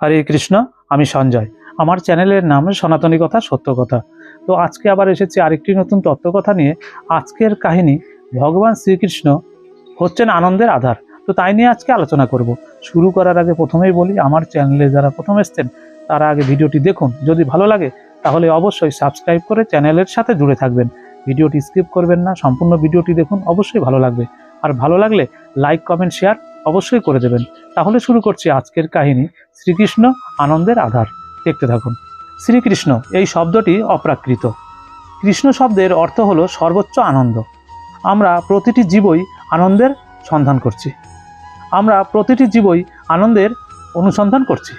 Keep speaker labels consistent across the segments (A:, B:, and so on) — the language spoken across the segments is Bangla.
A: হরে কৃষ্ণ, আমি সঞ্জয়। আমার চ্যানেলের নাম সনাতনী কথা, সত্য কথা। তো আজকে আবার এসেছি আরেকটি নতুন তত্ত্বকথা নিয়ে। আজকের কাহিনী, ভগবান শ্রীকৃষ্ণ হচ্ছেন আনন্দের আধার। তো তাই নিয়ে আজকে আলোচনা করব। শুরু করার আগে প্রথমেই বলি, আমার চ্যানেলে যারা প্রথম এসছেন, তারা আগে ভিডিওটি দেখুন। যদি ভালো লাগে, তাহলে অবশ্যই সাবস্ক্রাইব করে চ্যানেলের সাথে জুড়ে থাকবেন। ভিডিওটি স্কিপ করবেন না, সম্পূর্ণ ভিডিওটি দেখুন, অবশ্যই ভালো লাগবে। আর ভালো লাগলে লাইক, কমেন্ট, শেয়ার অবশ্যই করে দেবেন। তাহলে শুরু করছি আজকের কাহিনী, শ্রীকৃষ্ণ আনন্দের আধার। দেখতে থাকুন। শ্রীকৃষ্ণ, এই শব্দটি অপ্রাকৃত। কৃষ্ণ শব্দের অর্থ হলো সর্বোচ্চ আনন্দ। আমরা প্রতিটি জীবই আনন্দের সন্ধান করছি। আমরা প্রতিটি জীবই আনন্দের অনুসন্ধান করছি।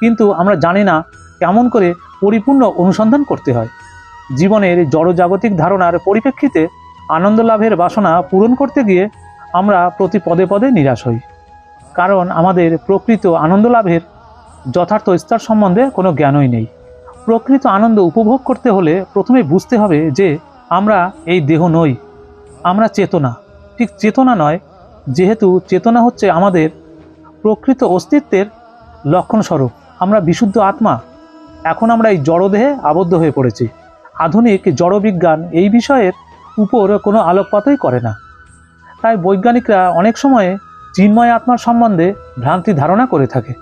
A: কিন্তু আমরা জানি না কেমন করে পরিপূর্ণ অনুসন্ধান করতে হয়। জীবনের জড়জাগতিক ধারণার পরিপ্রেক্ষিতে আনন্দ লাভের বাসনা পূরণ করতে গিয়ে আমরা প্রতি পদে পদে নিরাশ হই। কারণ আমাদের প্রকৃত আনন্দ লাভের যথার্থ স্তর সম্বন্ধে কোনো জ্ঞানই নেই। প্রকৃত আনন্দ উপভোগ করতে হলে প্রথমে বুঝতে হবে যে আমরা এই দেহ নই। আমরা চেতনা। ঠিক চেতনা নয়, যেহেতু চেতনা হচ্ছে আমাদের প্রকৃত অস্তিত্বের লক্ষণস্বরূপ। আমরা বিশুদ্ধ আত্মা। এখন আমরা এই জড়দেহে আবদ্ধ হয়ে পড়েছি। আধুনিক জড়বিজ্ঞান এই বিষয়ের উপর কোনো আলোকপাতই করে না। তাই বৈজ্ঞানিকরা অনেক সময়ে চিন্ময় আত্মার সম্বন্ধে ভ্রান্তি ধারণা করে থাকে।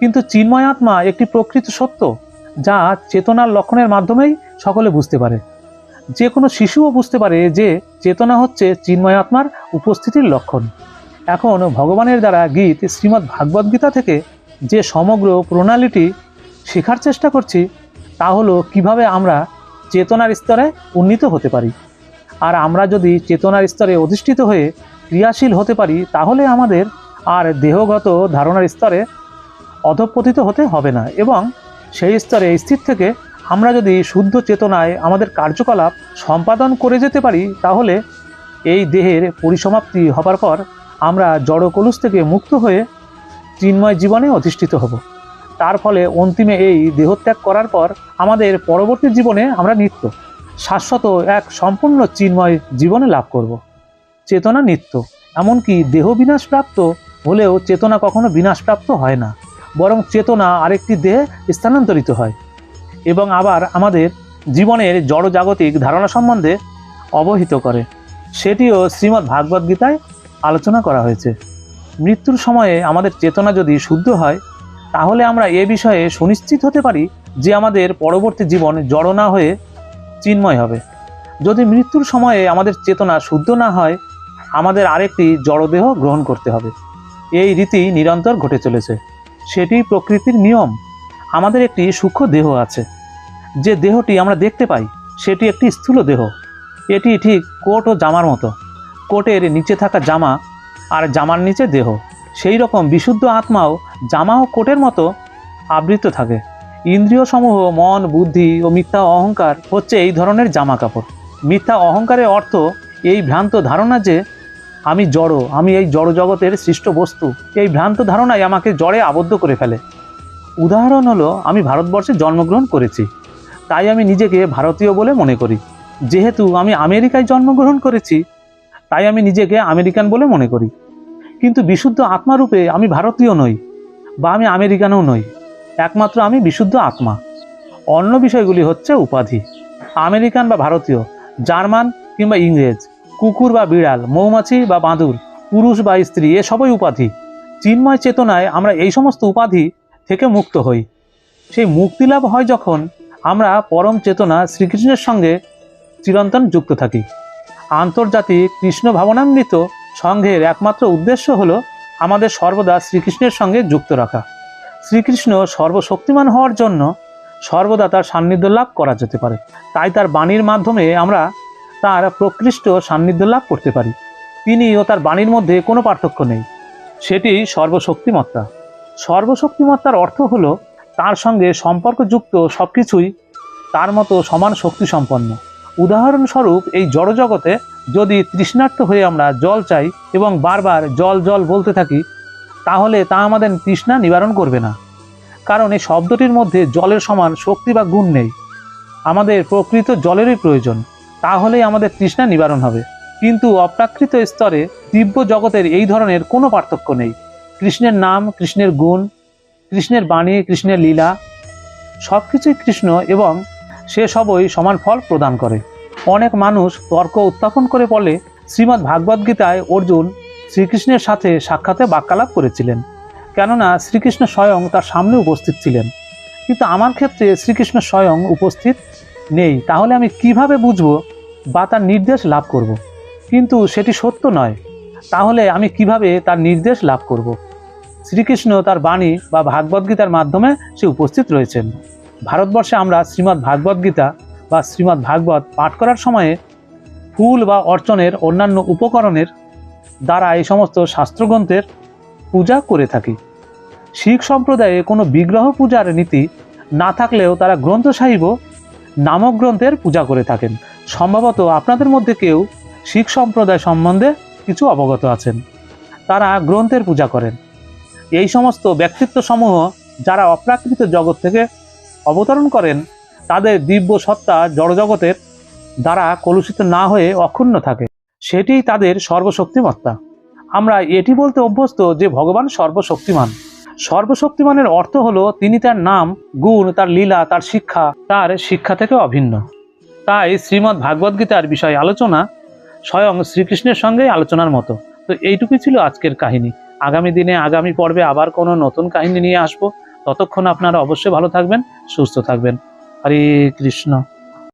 A: কিন্তু চিন্ময় আত্মা একটি প্রকৃত সত্য যা চেতনার লক্ষণের মাধ্যমেই সকলে বুঝতে পারে। যে কোনো শিশুও বুঝতে পারে যে চেতনা হচ্ছে চিন্ময় আত্মার উপস্থিতির লক্ষণ। এখন ভগবানের দ্বারা গীত শ্রীমদ্ ভাগবত গীতা থেকে যে সমগ্র প্রণালীটি শেখার চেষ্টা করছি, তা হলো কীভাবে আমরা চেতনার স্তরে উন্নীত হতে পারি। আর আমরা যদি চেতনার স্তরে অধিষ্ঠিত হয়ে ক্রিয়াশীল হতে পারি, তাহলে আমাদের আর দেহগত ধারণার স্তরে অধঃপতিত হতে হবে না এবং সেই স্তরে স্থির থেকে আমরা যদি শুদ্ধ চেতনায় আমাদের কার্যকলাপ সম্পাদন করে যেতে পারি, তাহলে এই দেহের পরিসমাপ্তি হবার পর আমরা জড় কলুষ থেকে মুক্ত হয়ে চিন্ময় জীবনে অধিষ্ঠিত হব। তার ফলে অন্তিমে এই দেহত্যাগ করার পর আমাদের পরবর্তী জীবনে আমরা নিত্য। শাশ্বত এক সম্পূর্ণ চিন্ময় জীবনে লাভ করব। চেতনা নিত্য, এমনকি দেহ বিনাশপ্রাপ্ত হলেও চেতনা কখনো বিনাশপ্রাপ্ত হয় না, বরং চেতনা আরেকটি দেহে স্থানান্তরিত হয়। এবং আবার আমাদের জীবনের জড়জাগতিক ধারণা সম্বন্ধে অবহিত করে। সেটিও শ্রীমদ্ ভাগবত গীতায় আলোচনা করা হয়েছে। মৃত্যুর সময়ে আমাদের চেতনা যদি শুদ্ধ হয়, তাহলে আমরা এ বিষয়ে সুনিশ্চিত হতে পারি যে আমাদের পরবর্তী জীবন জড় না হয়ে চিন্ময় হবে। যদি মৃত্যুর সময়ে আমাদের চেতনা শুদ্ধ না হয়, আমাদের আরেকটি জড়দেহ গ্রহণ করতে হবে। এই রীতি নিরন্তর ঘটে চলেছে। সেটি প্রকৃতির নিয়ম। আমাদের একটি সূক্ষ্ম দেহ আছে। যে দেহটি আমরা দেখতে পাই, সেটি একটি স্থূল দেহ। এটি ঠিক কোট ও জামার মতো। কোটের নিচে থাকা জামা আর জামার নিচে দেহ। সেই রকম বিশুদ্ধ আত্মাও জামা ও কোটের মতো আবৃত থাকে। ইন্দ্রিয় সমূহ, মন, বুদ্ধি ও মিথ্যা অহংকার হচ্ছে এই ধরনের জামা কাপড়। মিথ্যা অহংকারের অর্থ এই ভ্রান্ত ধারণা যে আমি জড়, আমি এই জড় জগতের সৃষ্ট বস্তু, এই ভ্রান্ত ধারণাই আমাকে জড়ে আবদ্ধ করে ফেলে। উদাহরণ হলো, আমি ভারতবর্ষে জন্মগ্রহণ করেছি। তাই আমি নিজেকে ভারতীয় বলে মনে করি। যেহেতু আমি আমেরিকায় জন্মগ্রহণ করেছি, তাই আমি নিজেকে আমেরিকান বলে মনে করি। কিন্তু বিশুদ্ধ আত্মারূপে আমি ভারতীয় নই, বা আমি আমেরিকানও নই। একমাত্র আমি বিশুদ্ধ আত্মা। অন্য বিষয়গুলি হচ্ছে উপাধি। আমেরিকান বা ভারতীয়, জার্মান কিংবা ইংরেজ, কুকুর বা বিড়াল, মৌমাছি বা বাঁদুর, পুরুষ বা স্ত্রী, এ সবই উপাধি। চিন্ময় চেতনায় আমরা এই সমস্ত উপাধি থেকে মুক্ত হই। সেই মুক্তিলাভ হয় যখন আমরা পরম চেতনা শ্রীকৃষ্ণের সঙ্গে চিরন্তন যুক্ত থাকি। আন্তর্জাতিক কৃষ্ণ ভাবনান্বিত সংঘের একমাত্র উদ্দেশ্য হলো আমাদের সর্বদা শ্রীকৃষ্ণের সঙ্গে যুক্ত রাখা। শ্রীকৃষ্ণ সর্বশক্তিমান হওয়ার জন্য সর্বদা তার সান্নিধ্য লাভ করা যেতে পারে। তাই তার বাণীর মাধ্যমে আমরা তার প্রকৃষ্ট সান্নিধ্য লাভ করতে পারি। তিনি ও তার বাণীর মধ্যে কোনো পার্থক্য নেই। সেটি সর্বশক্তিমত্তা। সর্বশক্তিমত্তার অর্থ হলো তার সঙ্গে সম্পর্কযুক্ত সব কিছুই তার মতো সমান শক্তি সম্পন্ন উদাহরণস্বরূপ এই জড়জগতে যদি তৃষ্ণার্ত হয়ে আমরা জল চাই এবং বারবার জল জল বলতে থাকি তাহলে তা আমাদের তৃষ্ণা নিবারণ করবে না। কারণ এই শব্দটির মধ্যে জলের সমান শক্তি বা গুণ নেই। আমাদের প্রকৃত জলেরই প্রয়োজন, তাহলেই আমাদের তৃষ্ণা নিবারণ হবে। কিন্তু অপ্রাকৃত স্তরে দিব্য জগতের এই ধরনের কোনো পার্থক্য নেই। কৃষ্ণের নাম, কৃষ্ণের গুণ, কৃষ্ণের বাণী, কৃষ্ণের লীলা সব কিছুই কৃষ্ণ এবং সে সবই সমান ফল প্রদান করে। অনেক মানুষ তর্ক উত্থাপন করে বলে শ্রীমদ্ ভাগবত গীতায় অর্জুন শ্রীকৃষ্ণের সাথে সাক্ষাতে বাক্যালাপ করেছিলেন কেননা শ্রীকৃষ্ণ স্বয়ং তার সামনে উপস্থিত ছিলেন কিন্তু আমার ক্ষেত্রে শ্রীকৃষ্ণ স্বয়ং উপস্থিত নেই, তাহলে আমি কীভাবে বুঝব বা তার নির্দেশ লাভ করব। কিন্তু সেটি সত্য নয় তাহলে আমি কীভাবে তার নির্দেশ লাভ করব। শ্রীকৃষ্ণ তার বাণী বা ভাগবত গীতার মাধ্যমে সে উপস্থিত রয়েছেন ভারতবর্ষে আমরা শ্রীমদ্ ভাগবত গীতা বা শ্রীমদ্ ভাগবত পাঠ করার সময়ে ফুল বা অর্চনের অন্যান্য উপকরণের দ্বারা এই সমস্ত শাস্ত্রগ্রন্থের পূজা করে থাকি। শিখ সম্প্রদায়ে কোনো বিগ্রহ পূজার নীতি না থাকলেও তারা গ্রন্থ সাহিব নামক গ্রন্থের পূজা করে থাকেন। সম্ভবত আপনাদের মধ্যে কেউ শিখ সম্প্রদায় সম্বন্ধে কিছু অবগত আছেন। তারা গ্রন্থের পূজা করেন। এই সমস্ত ব্যক্তিত্ব সমূহ যারা অপ্রাকৃত জগৎ থেকে অবতরণ করেন, তাদের দিব্য সত্তা জড়জগতের দ্বারা কলুষিত না হয়ে অক্ষুণ্ণ থাকে। সেটিই তাদের সর্বশক্তিমত্তা। আমরা এটি বলতে অভ্যস্ত যে ভগবান সর্বশক্তিমান। সর্বশক্তিমানের অর্থ হলো তিনি তার নাম, গুণ, তার লীলা, তার শিক্ষা তার শিক্ষা থেকে অভিন্ন। তাই শ্রীমদ্ ভাগবত গীতার বিষয় আলোচনা স্বয়ং শ্রীকৃষ্ণের সঙ্গেই আলোচনার মতো। তো এইটুকুই ছিল আজকের কাহিনী। আগামী দিনে, আগামী পর্বে আবার কোনো নতুন কাহিনী নিয়ে আসব। ততক্ষণ আপনারা অবশ্যই ভালো থাকবেন, সুস্থ থাকবেন। হরে কৃষ্ণ।